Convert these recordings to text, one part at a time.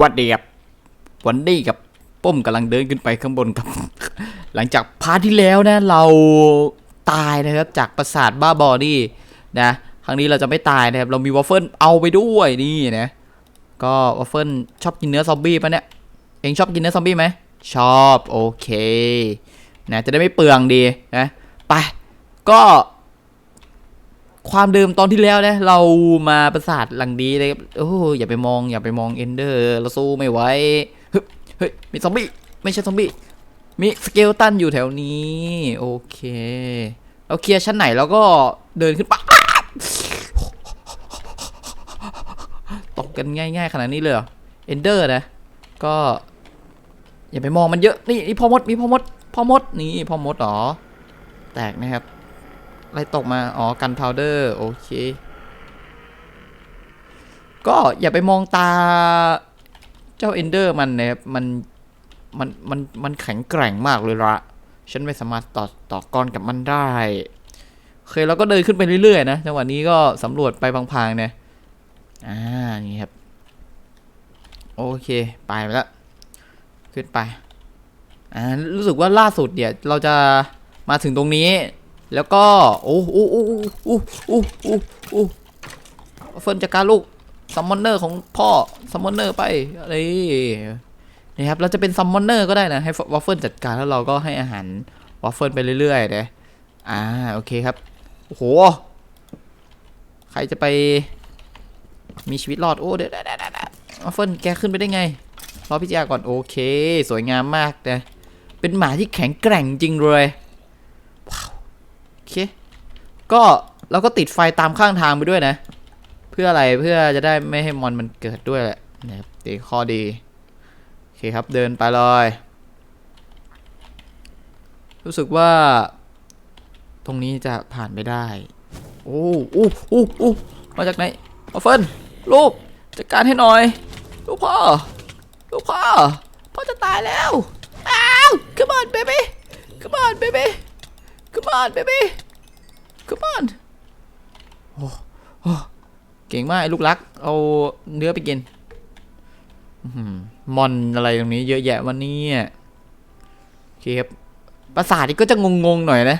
วัดดีครับวันนี้กับป้มกำลังเดินขึ้นไปข้างบนครับ หลังจากพาร์ทที่แล้วนะ เราตายนะครับจากประสาทบ้าบอนี่นะครั้งนี้เราจะไม่ตายนะครับ เรามีวอฟเฟิลเอาไปด้วยนี่นะก็วอฟเฟิลชอบกินเนื้อซอมบี้ปะเนี่ยเองชอบกินเนื้อซอมบี้ไหมชอบโอเคนะจะได้ไม่เปลืองดีนะไปก็ ความเดิมตอนที่แล้วนะ เรามาประสาทหลังดีเลยครับโอ้อย่าไปมองอย่าไปมองเอนเดอร์เราสู้ไม่ไหวเฮ้ยเฮ้ยมีซอมบี้ไม่ใช่ซอมบี้มีสเกลตันอยู่แถวนี้ โอเคเราเคลียร์ชั้นไหนแล้วก็เดินขึ้นไปอ้าตกกันง่ายๆขนาดนี้เลยเอนเดอร์นะ ก็ อย่าไปมองมันเยอะนี่นี่พ่อมดมีพ่อมดพ่อมดนี่พ่อมดเหรอ แตกนะครับ อะไรตกมา อ๋อ กันพาวเดอร์ โอเค ก็อย่าไปมองตาเจ้าเอนเดอร์มันนะครับ มัน มัน มัน มันแข็งแกร่งมากเลยละฉันไม่สามารถต่อต่อกรกับมันได้เคเราก็เดินขึ้นไปเรื่อยๆนะจังหวะนี้ก็สำรวจไปพางๆเนี่ยอ่า นี่ครับ โอเค ไปแล้ว ขึ้นไป อ่า รู้สึกว่าล่าสุดเนี่ย เราจะมาถึงตรงนี้ แล้วก็โอ้โอ้โอ้โอ้โอ้โหโอ้โหเฟิร์นจัดการลูกซัมมอนเนอร์ของพ่อซัมมอนเนอร์ไปอะไรนะครับเราจะเป็นซัมมอนเนอร์ก็ได้นะให้วัฟเฟิลจัดการแล้วเราก็ให้อาหารวัฟเฟิลไปเรื่อยๆนะอ่าโอเคครับโอ้โหใครจะไปมีชีวิตรอดโอ้เดี๋ยววัฟเฟิลแกขึ้นไปได้ไงรอพี่เจ้าก่อนโอเค สวยงามมากนะเป็นหมาที่แข็งแกร่งจริงเลย เค ก็เราก็ติดไฟตามข้างทางไปด้วยนะ เพื่ออะไรเพื่อจะได้ไม่ให้มอนมันเกิดด้วยแหละนะครับตีข้อดี โอเคครับเดินไปเลย รู้สึกว่า ตรงนี้จะผ่านไม่ได้ โอ้โอ้โอ้โอ้มาจากไหนมาเฟินลูกจัดการให้หน่อย ลูกพ่อ ลูกพ่อ พ่อจะตายแล้ว อ้าว come on baby come on baby come on baby come on โอ้โอเก่งมากไอ้ลูกรัก เอาเนื้อไปกินมอนอะไรตรงนี้เยอะแยะวันนี้โอเคครับปราสาทนี่ก็จะงงๆหน่อยนะ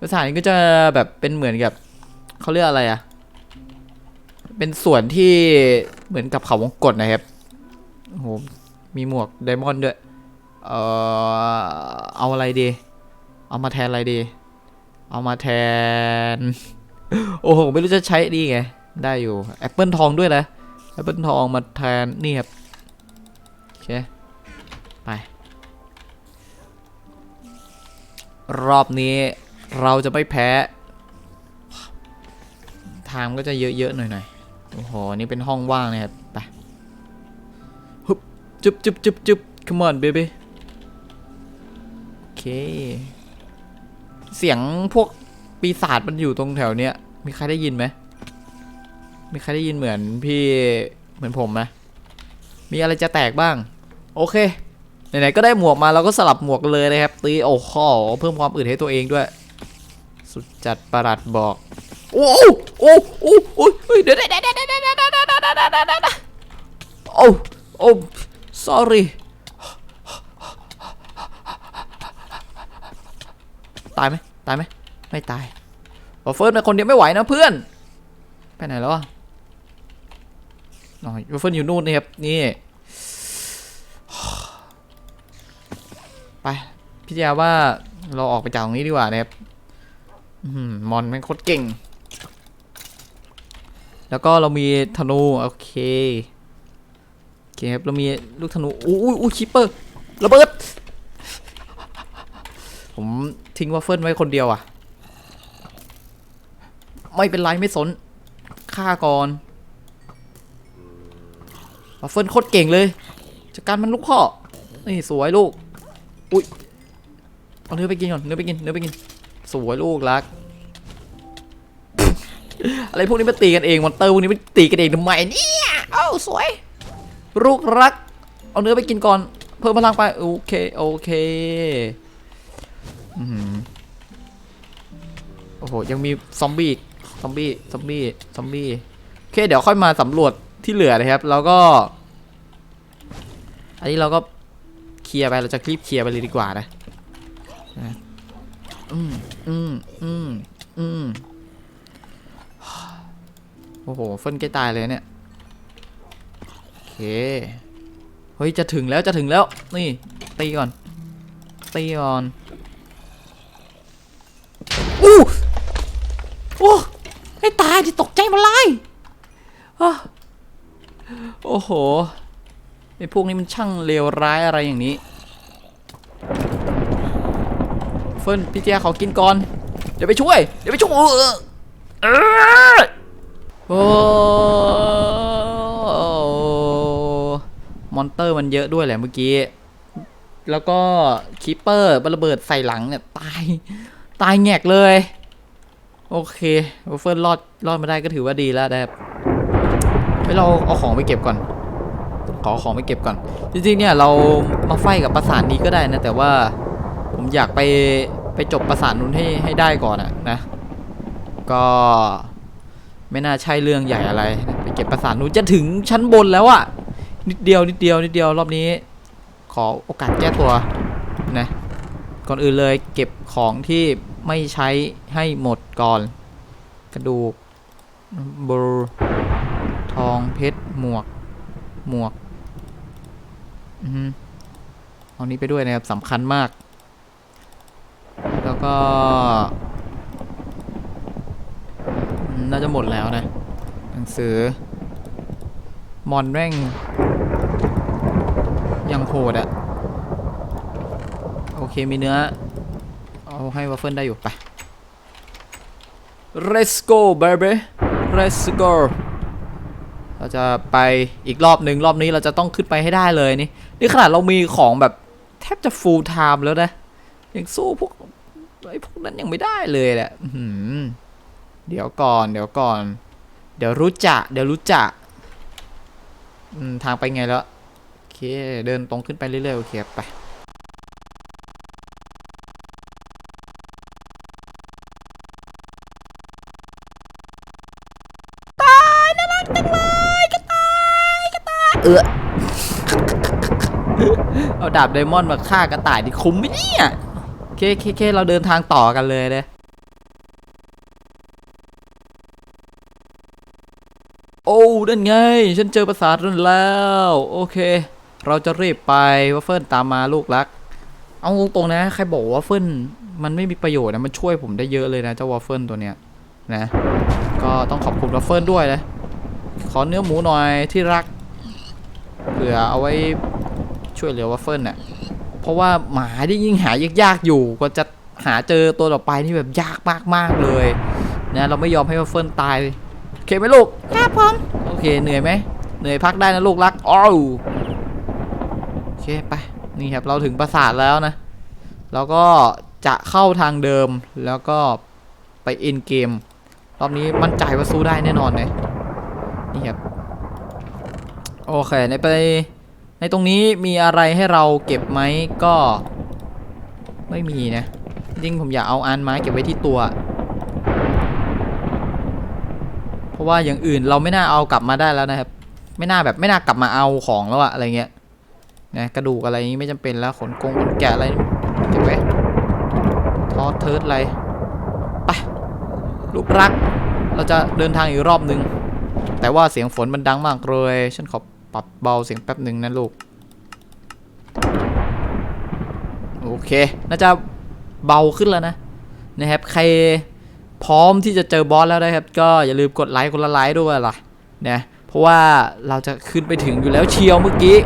ปราสาทนี่ก็จะแบบเป็นเหมือนกับเขาเรียกอะไรอะเป็นส่วนที่เหมือนกับเขาวงกตนะครับโอ้โหมีหมวกไดมอนด์ด้วย เอ่อ เอาอะไรดี เอามาแทนอะไรดี เอามาแทน โอ้โห ไม่รู้จะใช้ดีไง ได้อยู่แอปเปิลทองด้วยนะแอปเปิลทองมาแทน นี่ครับ โอเค ไป รอบนี้เราจะไม่แพ้ ทางก็จะเยอะๆหน่อยๆ โอ้โห นี่เป็นห้องว่างนะครับ ไปฮึบจุบจุบจุบจุบ come on baby โอเค เสียงพวกปีศาจมันอยู่ตรงแถวเนี้ย มีใครได้ยินไหม มีใครได้ยินเหมือนพี่เหมือนผมไหมมีอะไรจะแตกบ้าง โอเค ไหนๆก็ได้หมวกมาเราก็สลับหมวกเลยนะครับ ตีโอ้โหเพิ่มความอึดให้ตัวเองด้วย สุดจัดประหลัดบอก โอ้โอ้โอ้โอ้โอ้เดี๋ยวเดี๋ยวเดี๋ยวเดี๋ยวเดี๋ยวเดี๋ยวเดี๋ยวเดี๋ยวเดี๋ยวเดี๋ยวโอ้โอ้ sorry ตายไหมตายไหมไม่ตายบอเฟิร์นเป็นคนเดียวไม่ไหวนะเพื่อน ไปไหนแล้วอะอ๋อบอเฟิร์นอยู่นู่นนี่ครับ นี่ ไป พี่ยาว่าเราออกไปจากตรงนี้ดีกว่านะครับอื้อหือมอนแม่งโคตรเก่ง แล้วก็เรามีธนู โอเคโอเคครับ เรามีลูกธนู อู้อู้อู้คิปเปอร์ระเบิด ผม ทิ้งวัฟเฟิลไว้คนเดียวอะ ไม่เป็นไรไม่สนฆ่าก่อนวัฟเฟิลโคตรเก่งเลยจัดการมันลูกพ่อนี่สวยลูก อุ้ยเอาเนื้อไปกินก่อนเนื้อไปกินเนื้อไปกิน สวยลูกรัก อะไรพวกนี้มาตีกันเองมอนเตอร์พวกนี้มาตีกันเองทำไมเนี่ยเอ้าสวย ลูกรัก เอาเนื้อไปกินก่อน เพิ่มพลังไปโอเคโอเค อื้อหือโอ้โห ยังมีซอมบี้อีกซอมบี้ ซอมบี้ ซอมบี้ โอเค เดี๋ยวค่อยมาสำรวจที่เหลือนะครับเราก็ อันนี้เราก็เคลียร์ไป เราจะคลิปเคลียร์ไปเลยดีกว่านะนะอืมอืมอืมอืมโอ้โหเฟินใกล้ตายเลยเนี่ย โอเค เฮ้ย จะถึงแล้ว จะถึงแล้ว นี่ ตีก่อน ตีก่อน อู้โอ้ให้ตายที่ตกใจมาเลยอ้าวโอ้โหไอ้พวกนี้มันช่างเลวร้ายอะไรอย่างนี้ เฟิร์นพี่เจียขอกินก่อน เดี๋ยวไปช่วย เดี๋ยวไปช่วยเออเออโอ้มอนเตอร์มันเยอะด้วยแหละเมื่อกี้ แล้วก็คีปเปอร์ระเบิดใส่หลังเนี่ย ตาย ตายแงกเลย โอเคเฟิร์นรอดรอดมาได้ก็ถือว่าดีแล้วนะครับไปเราเอาของไปเก็บก่อน ขอของไปเก็บก่อน จริงๆเนี่ยเรามาไฟกับประสานนี้ก็ได้นะ แต่ว่าผมอยากไปไปจบประสานนู้นให้ให้ได้ก่อนอะนะ ก็ไม่น่าใช่เรื่องใหญ่อะไร ไปเก็บประสานนู้นจะถึงชั้นบนแล้วอะนิดเดียวนิดเดียวนิดเดียวรอบนี้ ขอโอกาสแก้ตัวนะ ก่อนอื่นเลยเก็บของที่ไม่ใช้ให้หมดก่อน กระดูกบลูทองเพชรหมวก หมวกอือฮึเอานี้ไปด้วยนะครับสำคัญมาก แล้วก็น่าจะหมดแล้วนะ หนังสือ มอนแม่ง ยังโหดอะ เคมีเนื้อ เอาให้วัฟเฟิลได้อยู่ ไป let's go baby let's go เราจะไปอีกรอบหนึ่งรอบนี้เราจะต้องขึ้นไปให้ได้เลยนี่ นี่ขนาดเรามีของแบบแทบจะ full time แล้วนะ ยังสู้พวกไอ้พวกนั้นยังไม่ได้เลยแหละเดี๋ยวก่อน เดี๋ยวก่อน เดี๋ยวรู้จัก เดี๋ยวรู้จักทางไปไงแล้ว โอเค เดินตรงขึ้นไปเรื่อยๆ โอเค ไป เออเอาดาบไดมอนด์มาฆ่ากระต่ายดิคุ้มไหมเนี่ยเคเคเคเราเดินทางต่อกันเลยเลยโอ้นั่นไง ฉันเจอประสาทนั่นแล้ว โอเค เราจะรีบไปวัฟเฟิลตามมาลูกรัก เอาตรงๆนะ ใครบอกว่าวัฟเฟิลมันไม่มีประโยชน์นะ มันช่วยผมได้เยอะเลยนะเจ้าวัฟเฟิลตัวเนี้ยนะ ก็ต้องขอบคุณวัฟเฟิลด้วยนะ ขอเนื้อหมูหน่อยที่รัก เผื่อเอาไว้ช่วยเหลือวัฟเฟิลน่ะเพราะว่าหมาที่ยิ่งหายากๆอยู่ก็จะหาเจอตัวต่อไปนี่แบบยากมากๆเลยนะเราไม่ยอมให้วัฟเฟิลตายโอเคไหมลูกครับผมโอเคเหนื่อยไหมเหนื่อยพักได้นะลูกรักอ้าวโอเคไปนี่ครับเราถึงปราสาทแล้วนะ แล้วก็จะเข้าทางเดิมแล้วก็ไปอินเกม รอบนี้มั่นใจว่าสู้ได้แน่นอนเลยนี่ครับ โอเคในไปในตรงนี้มีอะไรให้เราเก็บไหมก็ ไม่มีนะจริงผมอยากเอาอันไม้เก็บไว้ที่ตัว เพราะว่าอย่างอื่นเราไม่น่าเอากลับมาได้แล้วนะครับ ไม่น่าแบบไม่น่ากลับมาเอาของแล้วอะอะไรเงี้ยนะกระดูกอะไรนี้ไม่จำเป็นแล้วขนกงขนแกะอะไรเก็บไว้ทอเทิร์ดอะไรไปลูกรัก เราจะเดินทางอีกรอบหนึ่งแต่ว่าเสียงฝนมันดังมากเลยฉันขอ ปรับเบาเสียงแป๊บหนึ่งนะลูก โอเค น่าจะเบาขึ้นแล้วนะ นะครับ ใครพร้อมที่จะเจอบอสแล้วนะครับ ก็อย่าลืมกดไลค์คนละไลค์ด้วยล่ะนะเพราะว่าเราจะขึ้นไปถึงอยู่แล้วเชียวเมื่อกี้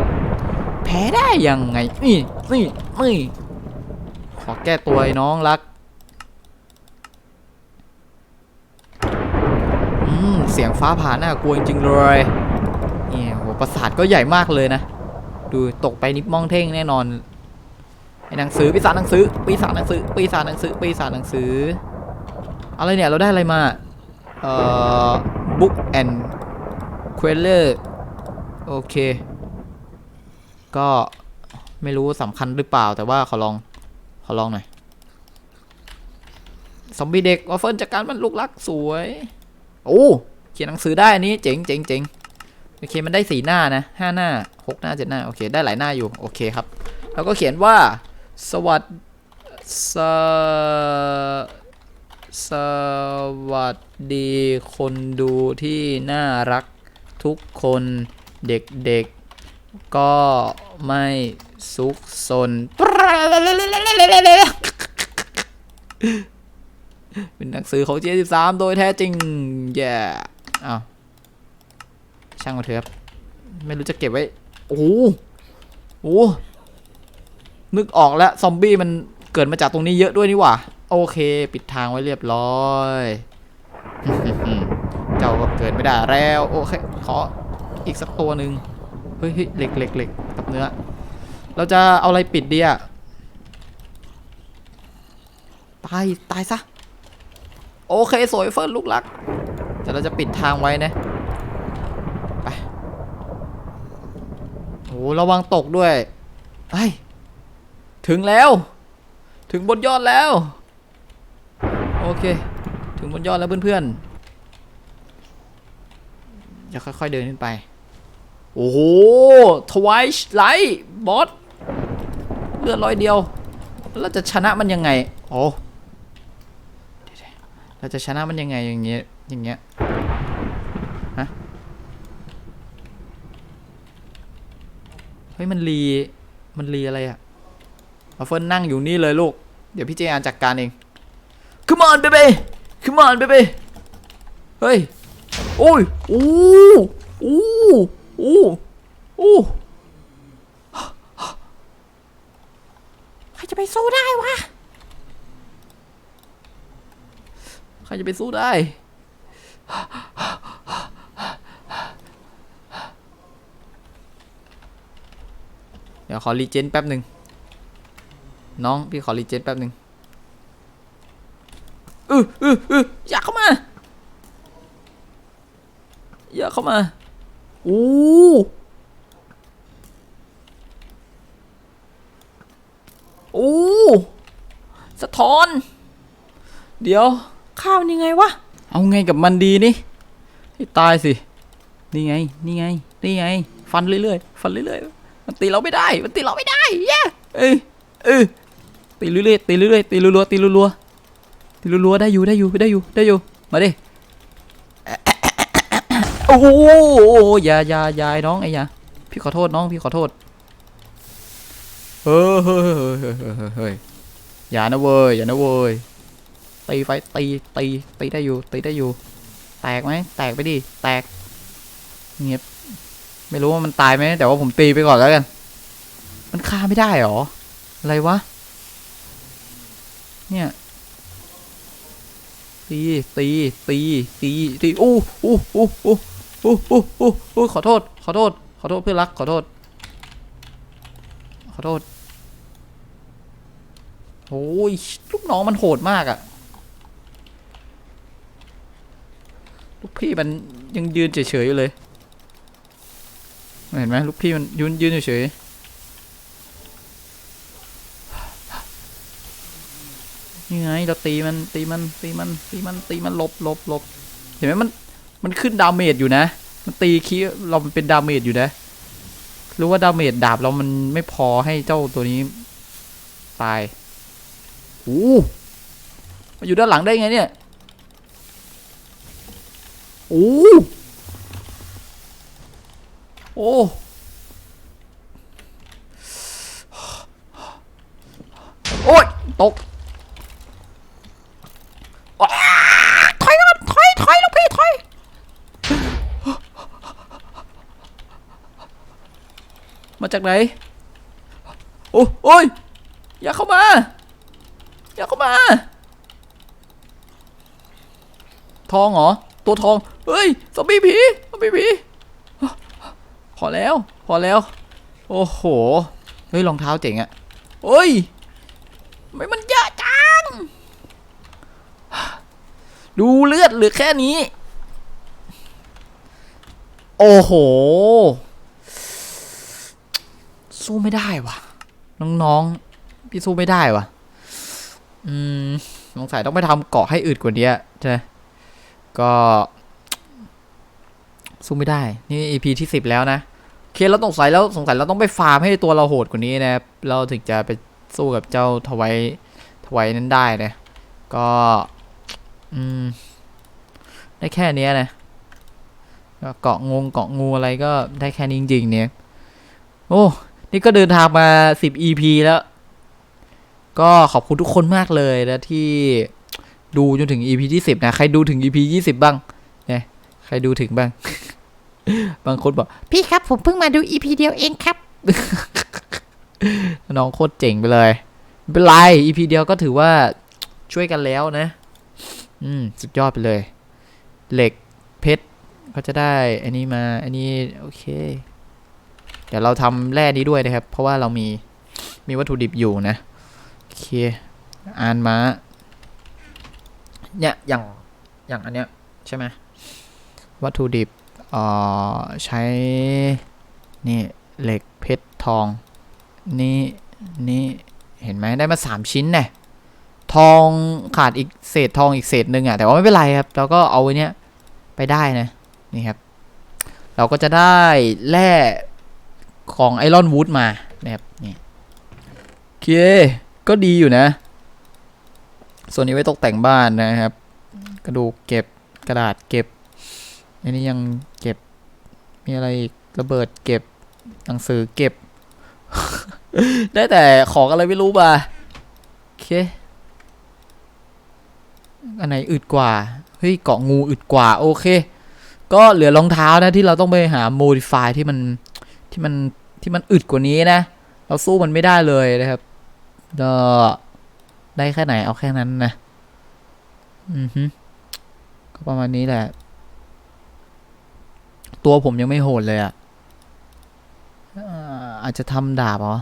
แพ้ได้ยังไงนี่นี่นี่ขอแก้ตัวไอ้น้องรักอืมเสียงฟ้าผ่าน่ากลัวจริงๆเลย ปราสาทก็ใหญ่มากเลยนะ ดูตกไปนิบมองเท่งแน่นอนไอ้หนังสือปีศาจหนังสือปีศาจหนังสือปีศาจหนังสือปีศาจหนังสือ อะไรเนี่ย เราได้อะไรมา เอ่อ book and queller โอเค ก็ไม่รู้สำคัญหรือเปล่าแต่ว่าขอลอง ขอลองหน่อยซอมบี้เด็กวอฟเฟิลจากการมันลูกรักสวย โอ้ เขียนหนังสือได้อันนี้ เจ๋งเจ๋งเจ๋ง โอเคมันได้สีหน้านะห้าหน้าหกหน้าเจ็ดหน้าโอเคได้หลายหน้าอยู่โอเคครับ แล้วก็เขียนว่าสวัสดสสวัสดีคนดูที่น่ารักทุกคนเด็กๆ ก็ไม่ซุกซนเป็นหนังสือของ J13 โดยแท้จริง แย่อ้าว ช่างมาเถอะครับ ไม่รู้จะเก็บไว้ โอ้โหโอ้นึกออกแล้ว ซอมบี้มันเกิดมาจากตรงนี้เยอะด้วยนี่หว่า โอเค ปิดทางไว้เรียบร้อย เจ้าก็เกิดไม่ได้แล้ว โอเค ขออีกสักตัวหนึ่งเฮ้ยเฮ้ยเหล็กเหล็กเหล็กกับเนื้อ เราจะเอาอะไรปิดดีอะตาย ตายซะ โอเค สวยเฟิร์นลูกรัก แต่เราจะปิดทางไว้นะ ไปโอ้ ระวังตกด้วยไอ้ถึงแล้ว ถึงบนยอดแล้ว โอเค ถึงบนยอดแล้วเพื่อนๆจะค่อยๆเดินขึ้นไป โอ้โหทวายไลท์บอสเลือดร้อยเดียว แล้วเราจะชนะมันยังไง โอ้เราจะชนะมันยังไงอย่างเงี้ยอย่างเงี้ย ฮะ เฮ้ยมันรีมันรีอะไรอะมาเฟิร์นนั่งอยู่นี่เลยลูก เดี๋ยวพี่เจอานจัดการเอง Come on baby Come on baby เฮ้ย โอ้ยโอ้โอ้โอ้โอ้ใครจะไปสู้ได้วะ ใครจะไปสู้ได้ เดี๋ยวขอรีเจนแป๊บหนึ่งน้องพี่ขอรีเจนแป๊บหนึ่งอืออืออืออยากเข้ามาอย่าเข้ามาโอ้โอ้สะท้อน เดี๋ยวข้าวมันยังไงวะ เอาไงกับมันดีนี่ให้ตายสิ นี่ไง นี่ไง นี่ไง ฟันเรื่อยๆ ฟันเรื่อยๆ มันตีเราไม่ได้ มันตีเราไม่ได้เย้เอ้ยเอ้ยตีเรื่อยๆตีเรื่อยๆตีรัวๆตีรัวๆตีรัวๆได้อยู่ได้อยู่ได้อยู่ได้อยู่มาดิโอ้โหอย่าอย่าอย่าน้องไอ้ยาพี่ขอโทษน้องพี่ขอโทษเฮ้ยเฮ้ยเฮ้ยเฮ้ยเฮ้ยเฮ้ยเฮ้ยอย่านะเว้ยอย่านะเว้ยตีไฟตีตีตีได้อยู่ตีได้อยู่ แตกไหมแตกไปดิแตกเงียบ ไม่รู้ว่ามันตายไหมแต่ว่าผมตีไปก่อนแล้วกัน มันฆ่าไม่ได้หรอ อะไรวะ เนี่ย ตี ตี ตี ตี ตีอู้อู้อู้อู้อู้อู้อู้อู้ขอโทษ ขอโทษ ขอโทษเพื่อนรัก ขอโทษ ขอโทษโอ้ยลูกน้องมันโหดมากอะลูกพี่มันยังยืนเฉยๆอยู่เลย เห็นไหมลูกพี่มันยืนยืนเฉยๆนี่ไงเราตีมันตีมันตีมันตีมันตีมันลบลบลบเห็นไหมมันมันขึ้นดาเมจอยู่นะ มันตีคีเราเป็นดาเมจอยู่นะรู้ว่าดาเมจดาบเรามันไม่พอให้เจ้าตัวนี้ ตายโอ้มาอยู่ด้านหลังได้ไงเนี่ยโอ้ โอ้โอ้ยตกอ้าถอยก่อนถอยถอยลูกพี่ถอยมาจากไหน โอ้โอ้ยอย่าเข้ามา อย่าเข้ามา ทองเหรอ ตัวทอง เฮ้ย ซอมบี้ผี ซอมบี้ผี พอแล้ว พอแล้ว โอ้โห เฮ้ยรองเท้าเจ๋งอะเฮ้ยไม่มันเยอะจัง ดูเลือดเหลือแค่นี้ โอ้โห สู้ไม่ได้วะน้องๆ พี่สู้ไม่ได้วะอืมสงสัยต้องไปทำเกาะให้อืดกว่านี้ใช่ก็ สู้ไม่ได้ นี่ EP ที่สิบแล้วนะโอเคเราสงสัยแล้วสงสัยเราต้องไปฟาร์มให้ตัวเราโหดกว่านี้นะครับเราถึงจะไปสู้กับเจ้าทวายทวายนั้นได้นะ ก็อืมได้แค่นี้นะก็เกาะงงเกาะงูอะไรก็ได้แค่นี้จริงๆเนี่ยโอ้นี่ก็เดินทางมา 10 EP แล้ว ก็ขอบคุณทุกคนมากเลยนะที่ดูจนถึง EP ที่ 10 นะ ใครดูถึง EP 20 บ้างเนี่ยใครดูถึงบ้าง บางคนบอก พี่ครับผมเพิ่งมาดูอีพีเดียวเองครับ น้องโคตรเจ๋งไปเลยไม่เป็นไร EP เดียวก็ถือว่าช่วยกันแล้วนะ อืม สุดยอดไปเลย เหล็กเพชรก็จะได้อันนี้มาอันนี้โอเค เดี๋ยวเราทำแร่นี้ด้วยนะครับ เพราะว่าเรามีมีวัตถุดิบอยู่นะ โอเค อ่านมาเนี่ยอย่างอย่างอันเนี้ยใช่ไหมวัตถุดิบเอ่อ ใช้ นี่เหล็กเพชรทอง นี่นี่เห็นไหมได้มาสามชิ้นเนี่ยทองขาดอีกเศษทองอีกเศษหนึ่งอะแต่ว่าไม่เป็นไรครับเราก็เอาไว้เนี้ยไปได้นะนี่ครับ เราก็จะได้แร่ของไอรอนวูดมานะครับนี่โอเคก็ดีอยู่นะ ส่วนนี้ไว้ตกแต่งบ้านนะครับ กระดูกเก็บกระดาษเก็บ อันนี้ยังเก็บ มีอะไรอีก ระเบิดเก็บ หนังสือเก็บ ได้แต่ของอะไรไม่รู้มาโอเค อันไหนอึดกว่า เฮ้ย เกาะงูอึดกว่า โอเค ก็เหลือรองเท้านะที่เราต้องไปหา modify ที่มัน ที่มัน ที่มันอึดกว่านี้นะ เราสู้มันไม่ได้เลยนะครับก็ได้แค่ไหนเอาแค่นั้นนะ อือฮึก็ประมาณนี้แหละ ตัวผมยังไม่โหดเลยอะอ่าอาจจะทำดาบเหรอ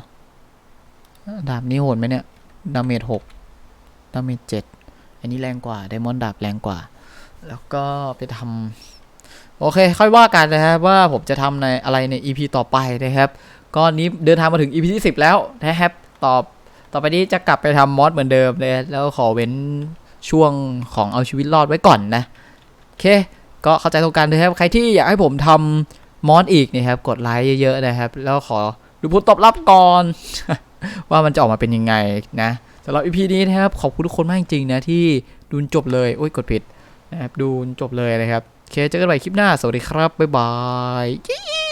ดาบนี้โหดไหมเนี่ย ดาเมจหกดาเมจเจ็ดอันนี้แรงกว่า ไดมอนด์ดาบแรงกว่า แล้วก็ไปทำโอเค ค่อยว่ากันนะครับว่าผมจะทำในอะไรใน EP ต่อไปนะครับ ก็นี้เดินทางมาถึง EP ที่ 10 แล้วนะครับ ตอบต่อไปนี้จะกลับไปทำมอดเหมือนเดิมเลย แล้วขอเว้นช่วงของเอาชีวิตรอดไว้ก่อนนะ โอเค ก็เข้าใจตรงกันนะครับ ใครที่อยากให้ผมทำมอดอีกนะครับ กดไลค์เยอะๆนะครับ แล้วขอดูผลตอบรับก่อน ว่ามันจะออกมาเป็นยังไงนะสำหรับ EP นี้นะครับ ขอบคุณทุกคนมากจริงๆนะที่ดูจบเลยโอ้ยกดผิดนะครับดูจนจบเลยนะครับโอเคเจอกันใหม่คลิปหน้า สวัสดีครับ บ๊ายบาย